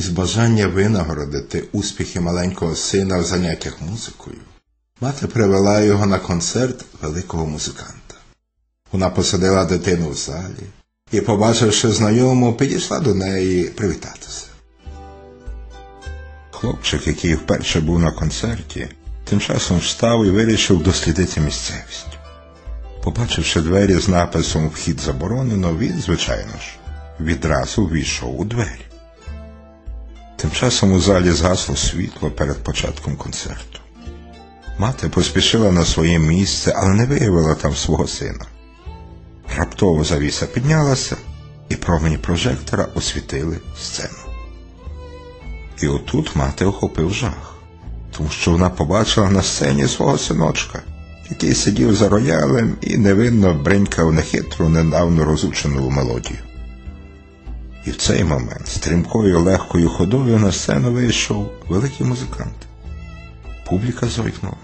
із бажання винагородити успіхи маленького сина в заняттях музикою, мати привела його на концерт великого музиканта. Вона посадила дитину в залі і, побачивши знайому, підійшла до неї привітатися. Хлопчик, який вперше був на концерті, тим часом встав і вирішив дослідити місцевість. Побачивши двері з написом Вхід заборонено, він, звичайно ж, відразу ввійшов у двері. Тим часом у залі згасло світло перед початком концерту. Мати поспішила на своє місце, але не виявила там свого сина. Раптово завіса піднялася, і промені прожектора освітили сцену. І отут мати охопив жах, тому що вона побачила на сцені свого синочка, який сидів за роялем і невинно бринькав нехитру, недавно розучену мелодію. І в цей момент стрімкою легкою ходою на сцену вийшов великий музикант. Публіка зойкнула.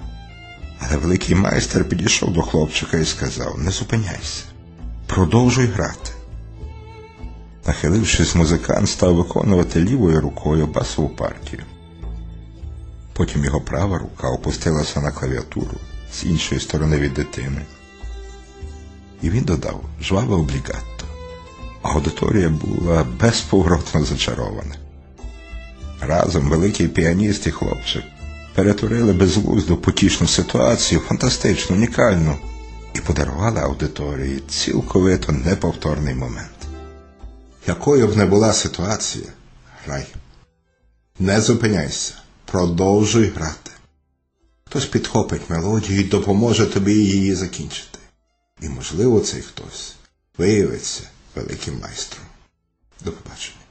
Але великий майстер підійшов до хлопчика і сказав Не зупиняйся, продовжуй грати. Нахилившись, музикант став виконувати лівою рукою басову партію. Потім його права рука опустилася на клавіатуру з іншої сторони від дитини. І він додав жваве облігатто. Аудиторія була безповоротно зачарована. Разом великий піаніст і хлопчик перетворили безглузду потішну ситуацію, фантастичну, унікальну, і подарували аудиторії цілковито неповторний момент. Якою б не була ситуація, грай. Не зупиняйся, продовжуй грати. Хтось підхопить мелодію і допоможе тобі її закінчити. І, можливо, цей хтось виявиться Vabbè, maestro. Dopo pace.